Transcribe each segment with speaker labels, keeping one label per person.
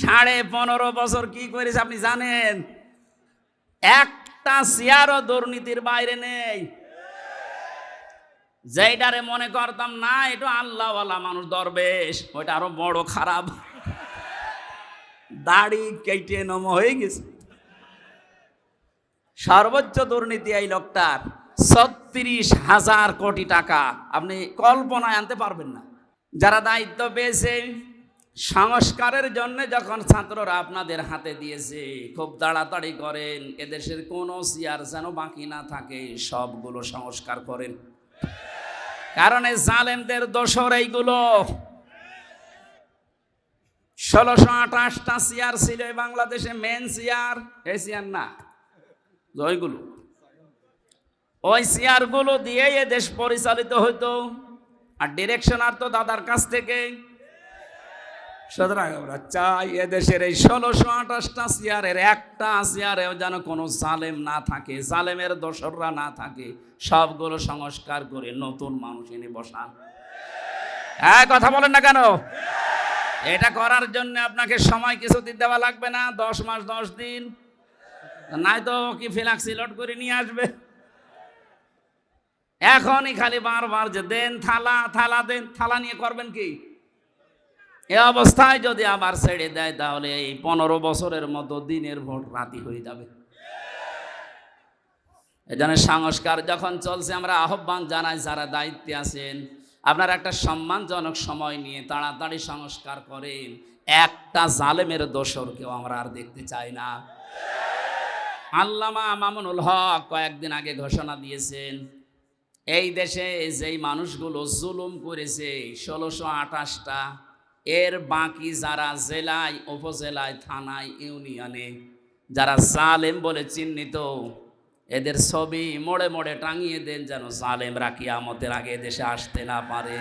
Speaker 1: সাড়ে পনেরো বছর কি করেছে আপনি জানেন? একটা চেয়ারও দুর্নীতির বাইরে নেই। যেইটারে মনে করতাম, না, এটা আল্লাহওয়ালা মানুষ দরবেশ, ওইটা আরও বড় খারাপ। দাড়ি কেটে নম হয়ে গেছে। সর্বোচ্চ দুর্নীতি এই লোকটার, ছত্রিশ হাজার কোটি টাকা। আপনি কল্পনায় আনতে পারবেন না। যারা দায়িত্ব পেয়েছে সংস্কারের জন্য যখন ছাত্ররা আপনাদের হাতে দিয়েছে, খুব তাড়াতাড়ি করেন, এদেশের কোনো চেয়ার যেন বাকি না থাকে, সবগুলো সংস্কার করেন। কারণ এই জালেমদের দোষর এইগুলো। ষোলোশো আঠাশটা চেয়ার ছিল বাংলাদেশে মেন চেয়ার এই চেয়ার না, ওইগুলো। ওই চেয়ারগুলো দিয়ে এ দেশ পরিচালিত হতো আর ডিরেকশন আর তো দাদার কাছ থেকে। সুতরাং এদেশের এই ষোলোশো আঠাশটা চেয়ারের একটা চেয়ারেও যেন কোনো জালেম না থাকে, জালেমের দোসররা না থাকে, সবগুলো সংস্কার করে নতুন মানুষ এনে বসান। হ্যাঁ কথা বলেন না কেন? এটা করার জন্য আপনাকে সময় কিছুদিন দেওয়া লাগবে না, দশ মাস, দশ দিন। নাই তো কি ফিলাক্সি লোড করে নিয়ে আসবে? এখনই খালি বারবার যে দেন, থালা থালা দেন, থালা নিয়ে করবেন কি? এ অবস্থায় যদি আবার ছেড়ে দেয়, তাহলে এই পনেরো বছরের মতো দিনের ভোট রাতি হয়ে যাবে। এজন্য সংস্কার যখন চলছে, আমরা আহ্বান জানাই, যারা দায়িত্বে আছেন, আপনারা একটা সম্মানজনক সময় নিয়ে তাড়াতাড়ি সংস্কার করেন। একটা জালেমের দোসরকেও আমরা আর দেখতে চাই না। আল্লামা মামুনুল হক কয়েকদিন আগে ঘোষণা দিয়েছেন, এই দেশে যেই মানুষগুলো জুলুম করেছে, ষোলোশো আঠাশটা এর বাকি যারা জেলায়, উপজেলায়, থানায়, ইউনিয়নে যারা জালেম বলে চিহ্নিত, এদের ছবি মোড়ে মোড়ে টাঙিয়ে দেন যেন জালেমরা কিয়ামতের আগে দেশে আসতে না পারে।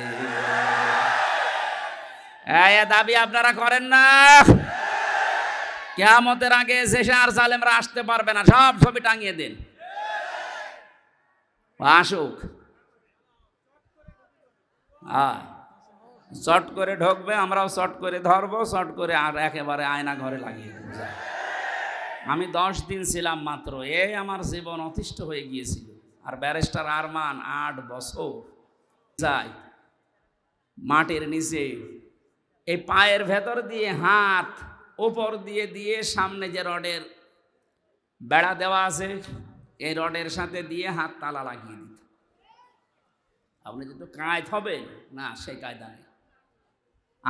Speaker 1: দাবি আপনারা করেন না। কেয়ামতের আগে শেষে আর জালেমরা আসতে পারবে না। সব ছবি টাঙিয়ে দিন। আসুক। হ্যাঁ শর্ট করে ঢুকবে, আমরাও শর্ট করে ধরবো, শর্ট করে আর একেবারে আয়না ঘরে লাগিয়ে দেবো। আমি দশ দিন ছিলাম মাত্র এই আমার জীবন অতিষ্ঠ হয়ে গিয়েছিল। আর ব্যারিস্টার আরমান আট বছর যায় মাটির নিচে, এই পায়ের ভেতর দিয়ে হাত ওপর দিয়ে দিয়ে সামনে যে রডের বেড়া দেওয়া আছে, এই রডের সাথে দিয়ে হাত তালা লাগিয়ে দিত। আপনি যদি কায়দ হবেন, না, সেই কায়দা নেই।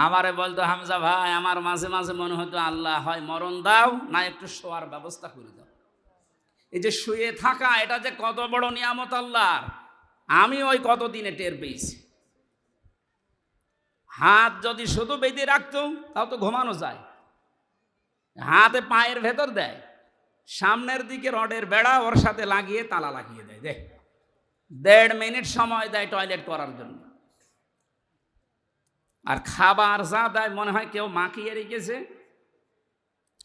Speaker 1: আমারে বলতো, হামজা ভাই, আমার মাঝে মাঝে মনে হতো, আল্লাহ হয় মরণ দাও, না একটু শোয়ার ব্যবস্থা করে দাও। এই যে শুয়ে থাকা, এটা যে কত বড় নিয়ামত আল্লাহর। আমি ওই কত দিনে টের পেয়েছি। হাত যদি শুধু বেঁধে রাখতো, তাও তো ঘুমানো যায়। হাতে পায়ের ভেতর দেয়। সামনের দিকে রডের বেড়া ওর সাথে লাগিয়ে তালা লাগিয়ে দেয়, দেখ। দেড় মিনিট সময় দেয় টয়লেট করার জন্য। আর খাবার যা দেয়, মনে হয় কেউ মাখিয়ে রেখেছে,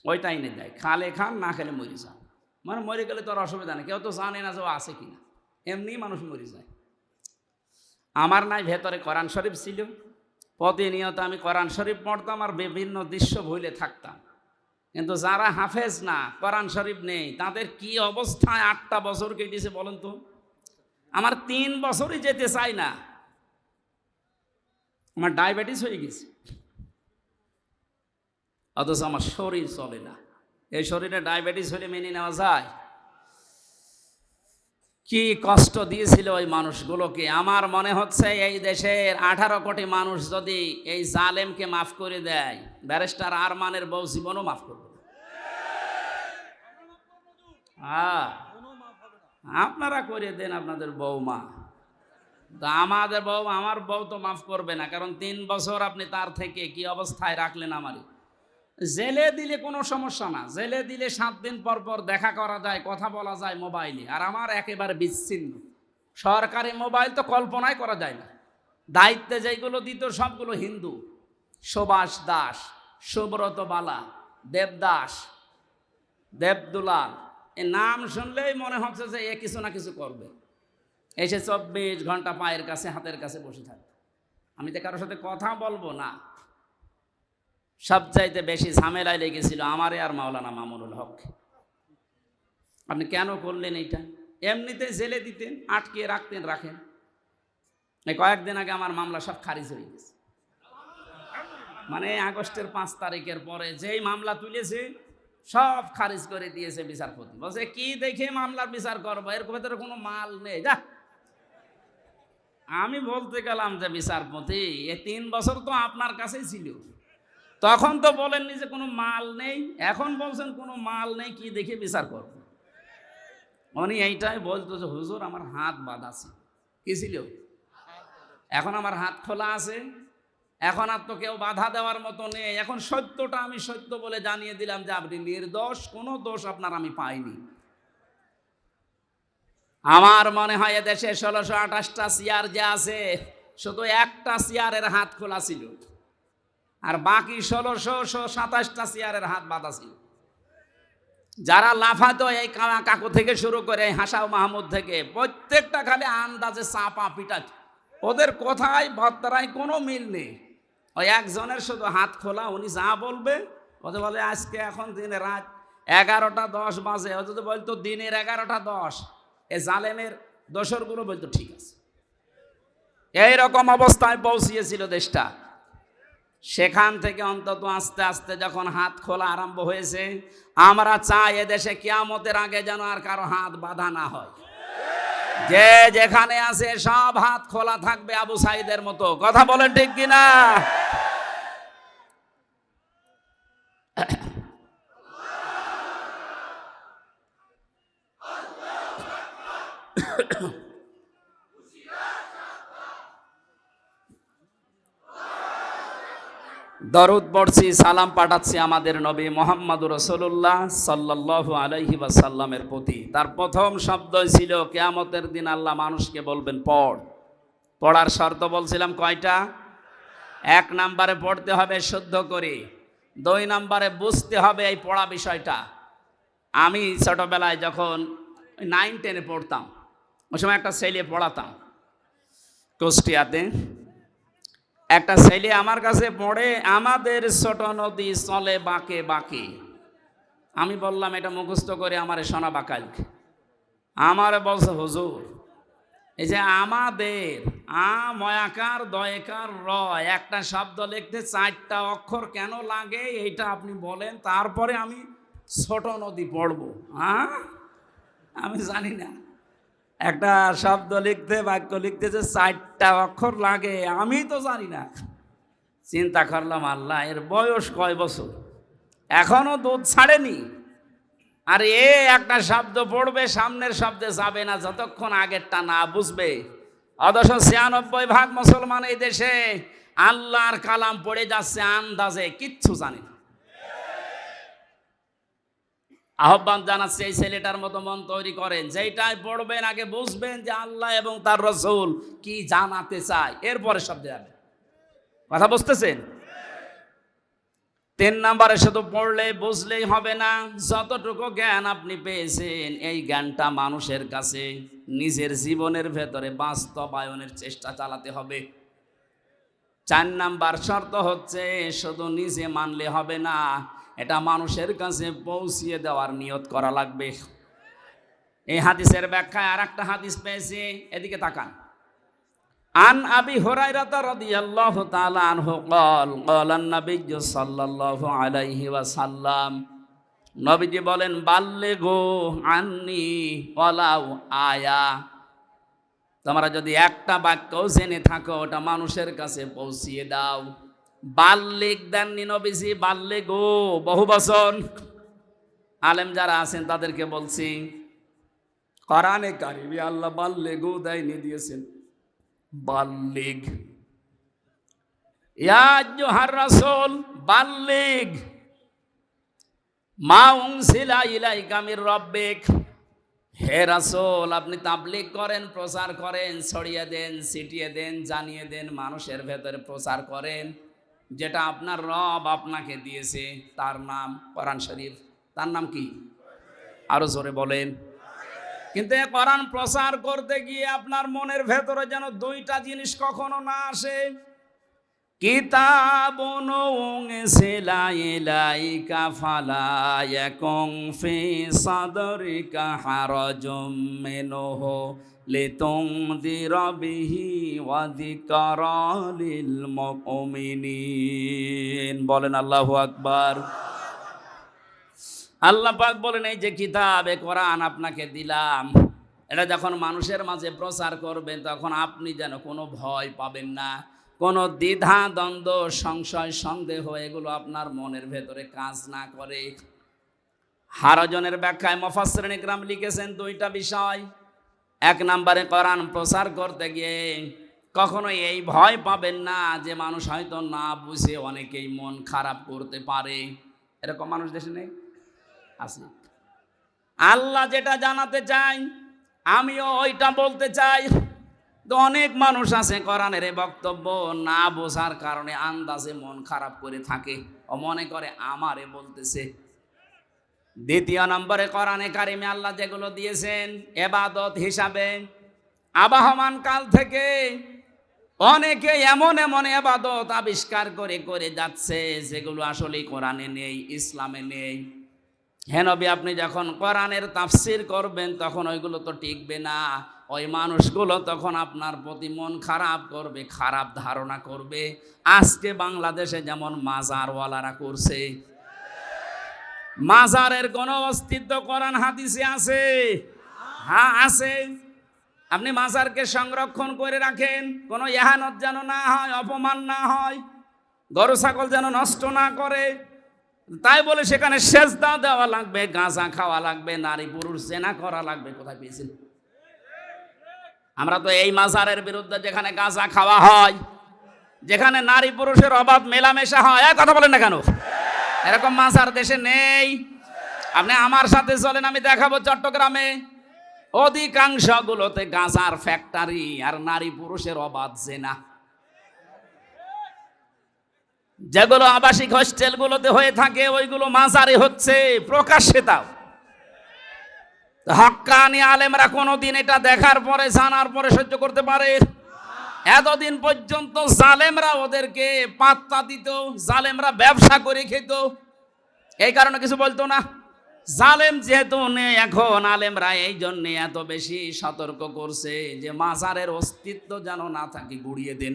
Speaker 1: ওইটাই এনে দেয়। খালে খান, না খেলে মরে যান। মানে মরে গেলে তো আর অসুবিধা নেই। কেউ তো জানে না যে ও আছে কিনা। এমনি মানুষ মরে যায়। আমার নাই, ভেতরে কোরআন শরীফ ছিল। প্রতিনিয়ত আমি কোরআন শরীফ পড়তাম আর বিভিন্ন দৃশ্য ভুলে থাকতাম। কিন্তু যারা হাফেজ না, কোরআন শরীফ নেই, তাদের কি অবস্থায় আটটা বছর কেটেছে বলেন তো? আমার তিন বছরই যেতে চাই না। আমার ডায়াবেটিস হয়ে গেছে। অথচ আমার শরীর চলে না। এই শরীরে ডায়াবেটিস হলে মেনে নেওয়া যায়। কি কষ্ট দিয়েছিল ওই মানুষগুলোকে। আমার মনে হচ্ছে এই দেশের আঠারো কোটি মানুষ যদি এই জালেমকে মাফ করে দেয়, ব্যারিস্টার আরমানের বউ জীবনও মাফ করবে আপনারা করে দেন আপনাদের বৌমা তো আমাদের বউ, আমার বউ তো মাফ করবে না, কারণ তিন বছর আপনি তার থেকে কি অবস্থায় রাখলেন আমারই জেলে দিলে কোনো সমস্যা না, জেলে দিলে সাত দিন পর পর দেখা করা যায়, কথা বলা যায় মোবাইলে, আর আমার একেবারে বিচ্ছিন্ন। সরকারি মোবাইল তো কল্পনাই করা যায় না। দায়িত্বে যেগুলো দিত সবগুলো হিন্দু। সুভাষ দাস, সুব্রত বালা, দেবদাস, দেবদুলাল, এ নাম শুনলেই মনে হচ্ছে যে এ কিছু না কিছু করবে। এসে চব্বিশ ঘণ্টা পায়ের কাছে, হাতের কাছে বসে থাকবে আমি তো কারোর সাথে কথা বলব না। সবচাইতে বেশি ঝামেলায় লেগেছিল আমারে আর মাওলানা মামুনুল হক। আপনি কেন করলেন এইটা? এমনিতে জেলে দিতেন আটকে রাখতেন, রাখেন। এই কয়েকদিন আগে আমার মামলা সব খারিজ হয়ে গেছে। মানে আগস্টের পাঁচ তারিখের পরে যেই মামলা তুলেছে, সব খারিজ করে দিয়েছে বিচারপতি। বলছে, কি দেখে মামলার বিচার করব? এর ভেতরে কোনো মাল নেই। যা আমি বলতে গেলাম যে বিচারপতি, এ তিন বছর তো আপনার কাছেই ছিল। তখন তো বলেননি যে কোনো মাল নেই, এখন বলছেন কোনো মাল নেই, কি দেখে বিচার করব? উনি এইটাই বলতো যে, হুজুর, আমার হাত বাঁধা ছিল। কি ছিল? এখন আমার হাত খোলা আছে, এখন আর তো কেউ বাধা দেওয়ার মতো নেই। এখন সত্যটা আমি সত্য বলে জানিয়ে দিলাম যে, আপনি নির্দোষ, কোনো দোষ আপনার আমি পাইনি। আমার মনে হয় এদেশে ষোলোশো আঠাশটা চেয়ার যে আছে, শুধু একটা চেয়ারের হাত খোলা ছিল। আর বাকি ষোলোশো সাতাশটা চেয়ারের হাত বাঁধা ছিল। যারা লাফাতো এই কাকু থেকে শুরু করে হাসাও মাহমুদ থেকে, প্রত্যেকটা খালি আন্দাজে চাপা পিটা ওদের কথায় ভত্তারায় কোনো মিল নেই। ওই একজনের শুধু হাত খোলা, উনি যা বলবে ওদের বলে, আজকে এখন দিনে রাত এগারোটা দশ বাজে। ও যদি বলতো দিনের এগারোটা দশ এ জালেমের দোসরগুলো বলতো, ঠিক আছে। এইরকম অবস্থায় পৌঁছিয়েছিল দেশটা। সেখান থেকে অন্তত আস্তে আস্তে যখন হাত খোলা আরম্ভ হয়েছে, আমরা চাই এদেশে কিয়ামতের আগে যেন আর কারও হাত বাঁধা না হয়। যে যেখানে আছে সব হাত খোলা থাকবে আবু সাইদের মতো। কথা বলেন ঠিক কিনা? দরুদ পড়ছি, সালাম পাঠাচ্ছি আমাদের নবী মোহাম্মদ রসুল্লাহ সাল্লাহ আলহি সাল্লামের প্রতি। তার প্রথম শব্দ ছিল, কেয়ামতের দিন আল্লাহ মানুষকে বলবেন, পড়। পড়ার শর্ত বলছিলাম কয়টা? এক নাম্বারে পড়তে হবে শুদ্ধ করে, দুই নাম্বারে বুঝতে হবে এই পড়া বিষয়টা। আমি ছোটোবেলায় যখন নাইন টেনে পড়তাম ওই সময় একটা ছেলে পড়াতাম, কুষ্টিয়াতে। একটা ছেলে আমার কাছে পড়ে, আমাদের ছোট নদী চলে বাঁকে বাঁকে। আমি বললাম, এটা মুখস্থ করে আমার সোনা বাকাল আমার বলছে, হুজুর, এই যে আমাদের আ ময়াকার দয়কার, র, একটা শব্দ লিখতে চারটা অক্ষর কেন লাগে এইটা আপনি বলেন, তারপরে আমি ছোট নদী পড়ব। হ্যাঁ? আমি জানি না। একটা শব্দ লিখতে, বাক্য লিখতে যে চারটা অক্ষর লাগে, আমি তো জানি না। চিন্তা করলাম, আল্লাহ, এর বয়স কয় বছর? এখনও দুধ ছাড়েনি। আর এ একটা শব্দ পড়বে, সামনের শব্দে যাবে না, যতক্ষণ আগেরটা না বুঝবে। অদশ ছিয়ানব্বই ভাগ মুসলমান এই দেশে আল্লাহর কালাম পড়ে যাচ্ছে, আন্দাজে কিচ্ছু জানে না। আহ্বান জানাচ্ছি, এই ছেলেটার মতো মন তৈরি করেন। যেইটাই পড়বেন, আগে বুঝবেন যে আল্লাহ এবং তার রসুল কি জানাতে চায়। এরপরে সব যাবে কথা বুঝতেছেন? তিন নাম্বারে শুধু পড়লে বুঝলেই হবে না, যতটুকু জ্ঞান আপনি পেয়েছেন, এই জ্ঞানটা মানুষের কাছে নিজের জীবনের ভেতরে বাস্তবায়নের চেষ্টা চালাতে হবে। চার নাম্বার শর্ত হচ্ছে, শুধু নিজে মানলে হবে না এটা মানুষের কাছে পৌঁছিয়ে দেওয়ার নিয়ত করা লাগবে এই হাদিসের ব্যাখ্যায় আর একটা হাদিস পেয়েছি এদিকে তাকান আন আবি হুরাইরাতা রাদিয়াল্লাহু তাআলা আনহু قال قال النبي সাল্লাল্লাহু আলাইহি ওয়াসাল্লাম নবীজি বলেন বাল্লিগু আন্নি ওয়ালাউ আয়া তোমরা যদি একটা বাক্য জেনে থাকো ওটা মানুষের কাছে পৌঁছিয়ে দাও বাল্লিক দেননি নবীজি, বাল্লিক ও বহু বছর আলেম যারা আছেন তাদেরকে বলছি, কোরআনে কারিবি আল্লাহ বাল্লে গো দেয়নি দিয়েছেন। বাল্লিগ ইয়াজ্জুহার রাসূল বাল্লিগ মা উনসিলা ইলাইকা মির রব্বিক। হে রাসূল, আপনি তাবলিগ করেন, প্রচার করেন, ছড়িয়ে দেন, ছিটিয়ে দেন, জানিয়ে দেন, মানুষের ভেতরে প্রচার করেন। যেটা আপনার রব আপনাকে দিয়েছে, তার নাম কোরআন শরীফ। তার নাম কি? আরও জোরে বলেন। কিন্তু কোরআন প্রচার করতে গিয়ে আপনার মনের ভেতরে যেন দুইটা জিনিস কখনো না আসে। কিতাবুন ওয়া যিকরা লিল মুমিনিন। বলেন আল্লাহু আকবার। আল্লাহ পাক বলেন, এই যে কিতাবে কোরআন আপনাকে দিলাম। এটা যখন মানুষের মাঝে প্রচার করবেন, তখন আপনি যেন কোনো ভয় পাবেন না, কোনো দ্বিধা, দ্বন্দ্ব, সংশয়, সন্দেহ, এগুলো আপনার মনের ভেতরে কাজ না করে। হারজনের ব্যাখ্যায় মফাসরেন ইকরাম লিখেছেন দুইটা বিষয়। এক নম্বরে কোরআন প্রচার করতে গিয়ে কখনো এই ভয় পাবেন না যে মানুষ হয়তো না বুঝে অনেকেই মন খারাপ করতে পারে। এরকম মানুষ দেশে নেই? আছে আল্লাহ যেটা জানাতে চাই, আমিও ওইটা বলতে চাই। তো অনেক মানুষ আছে কোরআনের বক্তব্য না বোঝার কারণে আন্দাজে মন খারাপ করে থাকে ও মনে করে আমারে বলতেছে। দ্বিতীয় নম্বরে কোরআনে কারিমে আল্লাহ যেগুলো দিয়েছেন এবাদত হিসাবে আবাহমান কাল থেকে অনেকে এমন এমন এবাদত আবিষ্কার করে করে যাচ্ছে যেগুলো আসলে কোরআনে নেই, ইসলামে নেই। হেনবি আপনি যখন কোরআনের তাফসির করবেন তখন ওইগুলো তো টিকবে না। ওই মানুষগুলো তখন আপনার প্রতি মন খারাপ করবে, খারাপ ধারণা করবে। আজকে বাংলাদেশে যেমন মাজারওয়ালারা করছে মাজারের কোনো অস্তিত্ব কোরআন হাদিসে আছে? হ্যাঁ আছে। আপনি মাজারকে সংরক্ষণ করে রাখেন, কোনো এহানত যেন না হয়, অপমান না হয়, গরু, ছাগল যেন নষ্ট না করে। তাই বলে সেখানে সেজদা দেওয়া লাগবে, গাঁজা খাওয়া লাগবে, নারী পুরুষ জেনা করা লাগবে, কোথায় পেয়েছেন? আমরা তো এই মাজারের বিরুদ্ধে যেখানে গাঁজা খাওয়া হয়, যেখানে নারী পুরুষের অবাধ মেলামেশা হয় কথা বলেন না কেন? এরকম মাছ আর দেশে নেই। আপনি আমার সাথে চলেন, আমি দেখাবো চট্টগ্রামে। অধিকাংশগুলোতে গাঁজার ফ্যাক্টরি আর নারী পুরুষের অবাধ জেনা। যেগুলো আবাসিক হোস্টেলগুলোতে হয়ে থাকে, ওইগুলো মাজারে হচ্ছে, প্রকাশ্যে তাও। হক্কানি আলেমরা কোনোদিন এটা দেখার পরে, জানার পরে সহ্য করতে পারে। এতদিন পর্যন্ত জালেমরা ওদেরকে পাত্তা দিত, জালেমরা ব্যবসা করে খেত। এই কারণে কিছু বলতো না, জালেম যেহেতু নেই এখন, আলেমরা এই জন্যে এত বেশি সতর্ক করছে যে মাজারের অস্তিত্ব যেন না থাকে, গুড়িয়ে দেন।